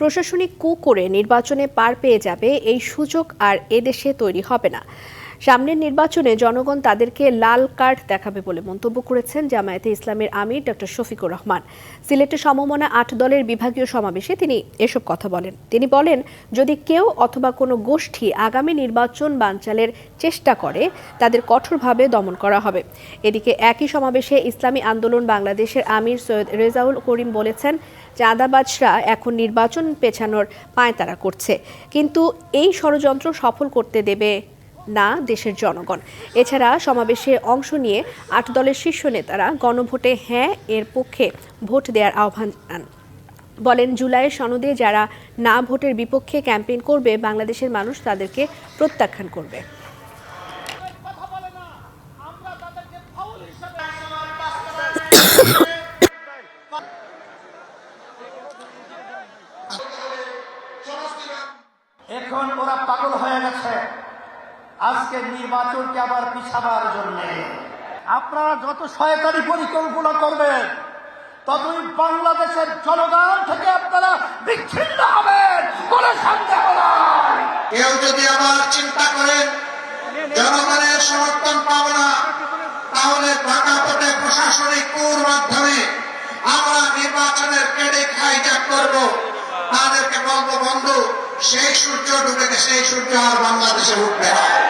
প্রশাসনিক কু করে নির্বাচনে পার পেয়ে যাবে এই সুযোগ আর এদেশে তৈরি হবে না। সামনের নির্বাচনে জনগণ তাদেরকে লাল কার্ড দেখাবে বলে মন্তব্য করেছেন জামায়াতে ইসলামের আমির ডক্টর শফিকুর রহমান। সিলেটে সমমনা আট দলের বিভাগীয় সমাবেশে তিনি এসব কথা বলেন। তিনি বলেন, যদি কেউ অথবা কোনো গোষ্ঠী আগামী নির্বাচন বানচালের চেষ্টা করে, তাদের কঠোরভাবে দমন করা হবে। এদিকে একই সমাবেশে ইসলামী আন্দোলন বাংলাদেশের আমির সৈয়দ রেজাউল করিম বলেছেন, চাঁদাবাজরা এখন নির্বাচন পেছানোর পায়তারা করছে। কিন্তু এই ষড়যন্ত্র সফল করতে দেবে না দেশের জনগণ। এছাড়া সমাবেশে অংশ নিয়ে আট দলের শীর্ষ নেতারা গণভোটে হ্যাঁ এর পক্ষে ভোট দেওয়ার আহ্বান জানান। বলেন জুলাইয়ের সনদে যারা না ভোটের বিপক্ষে ক্যাম্পেইন করবে, বাংলাদেশের মানুষ তাদেরকে প্রত্যাখ্যান করবে। এখন ওরা পাগল হয়ে গেছে। আজকে নির্বাচনকে আবার পিছাবার জন্য। আপনারা যত শয়তানি পরিকল্পনা করবেন, ততই বাংলাদেশের জনগণ থেকে আপনারা বিচ্ছিন্ন হবেন কোনো সন্দেহ কেউ যদি আবার চিন্তা করেন, জনগণের সমর্থন পাব না, তাহলে প্রেক্ষাপটে প্রশাসনিক কুর মাধ্যমে আমরা নির্বাচনের ক্রেডিট হাইজ্যাক করব। তাদেরকে বলব, বন্ধু, সেই সূর্য ডুবে সেই সূর্য আর বাংলাদেশে উঠবে না।